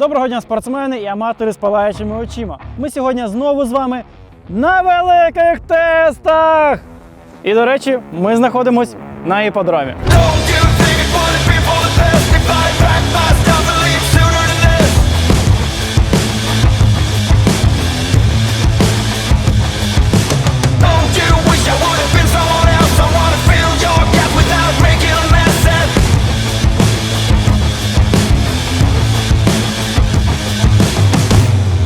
Доброго дня, спортсмени і аматори з палаючими очима. Ми сьогодні знову з вами на великих тестах. І до речі, ми знаходимось на іподромі.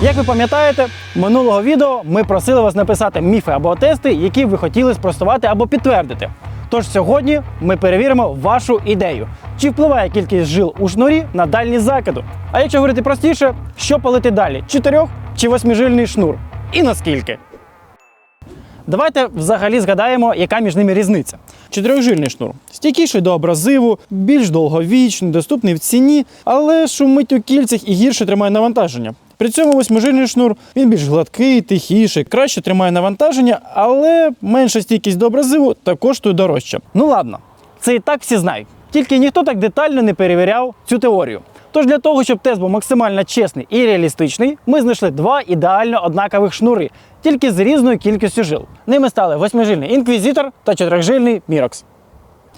Як ви пам'ятаєте, минулого відео ми просили вас написати міфи або тести, які ви хотіли спростувати або підтвердити. Тож сьогодні ми перевіримо вашу ідею. Чи впливає кількість жил у шнурі на дальність закиду? А якщо говорити простіше, що палити далі? Чотирьох чи восьмижильний шнур? І наскільки? Давайте взагалі згадаємо, яка між ними різниця. Чотирьохжильний шнур стійкіший до абразиву, більш довговічний, доступний в ціні, але шумить у кільцях і гірше тримає навантаження. При цьому восьмижильний шнур він більш гладкий, тихіший, краще тримає навантаження, але менша стійкість до абразиву та коштує дорожче. Ну ладно, це і так всі знають. Тільки ніхто так детально не перевіряв цю теорію. Тож для того, щоб тест був максимально чесний і реалістичний, ми знайшли два ідеально однакових шнури, тільки з різною кількістю жил. Ними стали восьмижильний інквізитор та чотирьохжильний мірокс.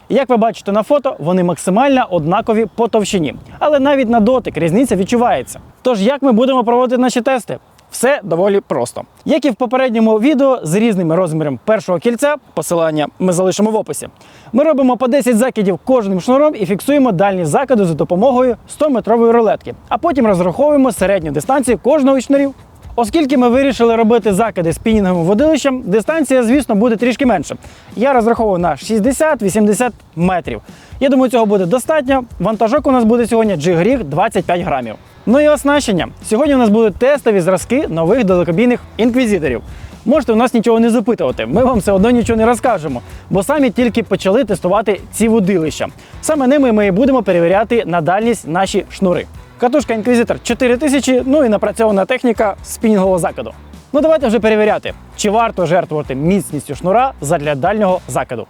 Як ви бачите на фото, вони максимально однакові по товщині. Але навіть на дотик різниця відчувається. Тож, як ми будемо проводити наші тести? Все доволі просто. Як і в попередньому відео з різними розмірами першого кільця, посилання ми залишимо в описі. Ми робимо по 10 закидів кожним шнуром і фіксуємо дальні закиди за допомогою 100-метрової рулетки, а потім розраховуємо середню дистанцію кожного із шнурів. Оскільки ми вирішили робити закиди спінінговим водилищем, дистанція, звісно, буде трішки менше. Я розраховую на 60-80 метрів. Я думаю, цього буде достатньо. Вантажок у нас буде сьогодні джигріг 25 грамів. Ну і оснащення. Сьогодні у нас будуть тестові зразки нових далекобійних інквізиторів. Можете у нас нічого не запитувати, ми вам все одно нічого не розкажемо, бо самі тільки почали тестувати ці водилища. Саме ними ми і будемо перевіряти на дальність наші шнури. Катушка інквізитор 4000, ну і напрацьована техніка спінінгового закиду. Ну давайте вже перевіряти, чи варто жертвувати міцністю шнура задля дальнього закиду.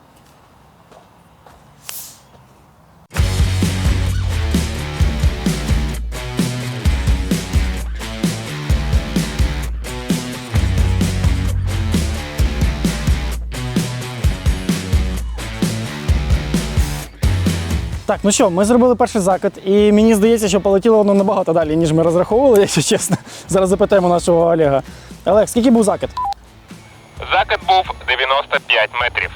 Так, ну що, ми зробили перший закид, і мені здається, що полетіло воно набагато далі, ніж ми розраховували, якщо чесно. Зараз запитаємо нашого Олега. Олег, скільки був закид? Закид був 95 метрів.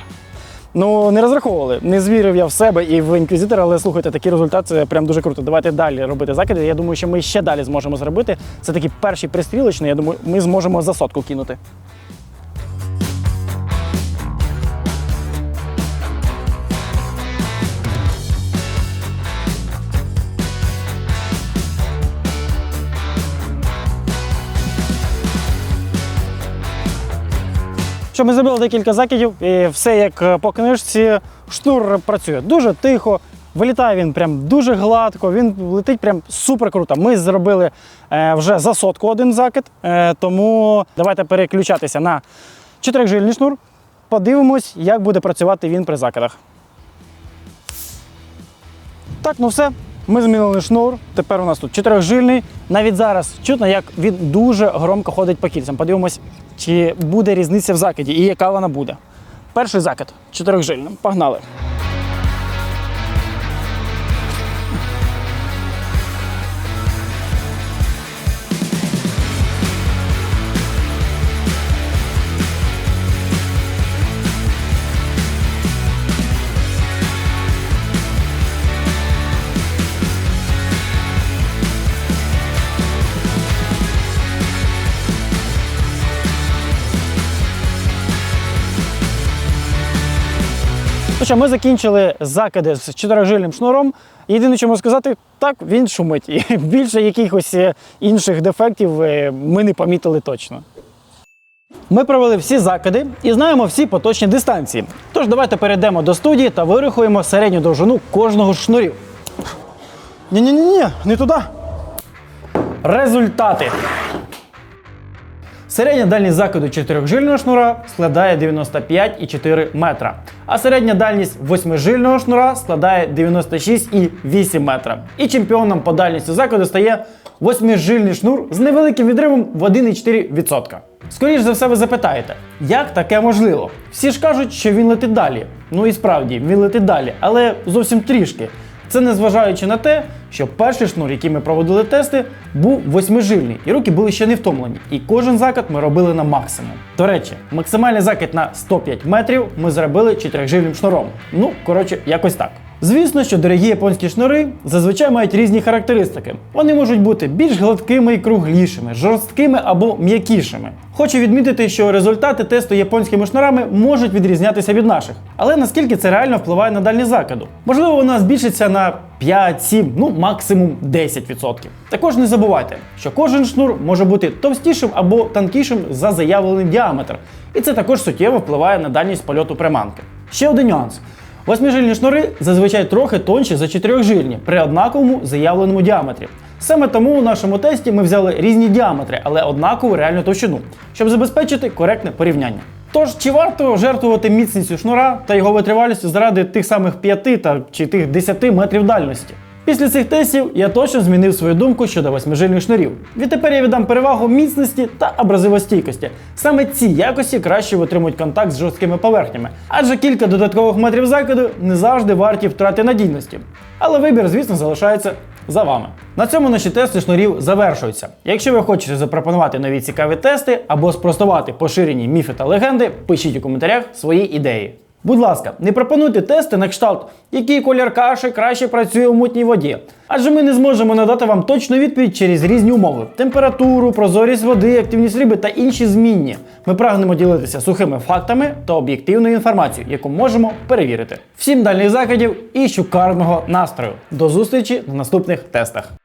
Ну, не розраховували. Не звірив я в себе і в інквізитора, але слухайте, такий результат це прям дуже круто. Давайте далі робити закиди. Я думаю, що ми ще далі зможемо зробити. Це такий перший пристрілочний. Я думаю, ми зможемо за сотку кинути. Що ми зробили декілька закидів, і все як е, по книжці. Штур працює дуже тихо. Вилітає він прям дуже гладко, він летить прям супер круто. Ми зробили е, вже за сотку один закид, е, тому давайте переключатися на чотирьохжильний шнур. Подивимось, як буде працювати він при закидах. Так, ну все. Ми змінили шнур. Тепер у нас тут чотирьохжильний. Навіть зараз чутно, як він дуже громко ходить по кільцям. Подивимось, чи буде різниця в закиді і яка вона буде. Перший закид чотирьохжильним. Погнали. Що, ми закінчили закиди з чотирижильним шнуром. Єдине, що можу сказати, так, він шумить. І більше якихось е, інших дефектів е, ми не помітили точно. Ми провели всі закиди і знаємо всі поточні дистанції. Тож давайте перейдемо до студії та вирахуємо середню довжину кожного з шнурів. Ні-ні-ні, не туди. Результати. Середня дальність закиду чотирьохжильного шнура складає 95,4 метра, а середня дальність восьмижильного шнура складає 96,8 метра. І чемпіоном по дальності закиду стає восьмижильний шнур з невеликим відривом в 1,4%. Скоріше за все, ви запитаєте, як таке можливо? Всі ж кажуть, що він летить далі. Ну і справді, він летить далі, але зовсім трішки. Це незважаючи на те, що перший шнур, який ми проводили тести, був восьмижильний, і руки були ще не втомлені. І кожен закат ми робили на максимум. До речі, максимальний закид на 105 метрів ми зробили чотирижильним шнуром. Ну, коротше, якось так. Звісно, що дорогі японські шнури зазвичай мають різні характеристики. Вони можуть бути більш гладкими і круглішими, жорсткими або м'якішими. Хочу відмітити, що результати тесту японськими шнурами можуть відрізнятися від наших. Але наскільки це реально впливає на дальність закиду? Можливо, вона збільшиться на 5, 7, ну максимум 10%. Також не забувайте, що кожен шнур може бути товстішим або тонкішим за заявлений діаметр, і це також суттєво впливає на дальність польоту приманки. Ще один нюанс. Восьмижильні шнури зазвичай трохи тонші за чотирьохжильні при однаковому заявленому діаметрі. Саме тому у нашому тесті ми взяли різні діаметри, але однакову реальну товщину, щоб забезпечити коректне порівняння. Тож, чи варто жертвувати міцністю шнура та його витривалістю заради тих самих 5 та чи тих 10 метрів дальності? Після цих тестів я точно змінив свою думку щодо восьмижильних шнурів. Відтепер я віддам перевагу міцності та абразивостійкості. Саме ці якості краще витримують контакт з жорсткими поверхнями, адже кілька додаткових метрів закиду не завжди варті втрати надійності. Але вибір, звісно, залишається за вами. На цьому наші тести шнурів завершуються. Якщо ви хочете запропонувати нові цікаві тести або спростувати поширені міфи та легенди, пишіть у коментарях свої ідеї. Будь ласка, не пропонуйте тести на кшталт, який колір каші краще працює у мутній воді. Адже ми не зможемо надати вам точну відповідь через різні умови: температуру, прозорість води, активність риби та інші змінні. Ми прагнемо ділитися сухими фактами та об'єктивною інформацією, яку можемо перевірити. Всім дальних закидів і шукарного настрою. До зустрічі на наступних тестах.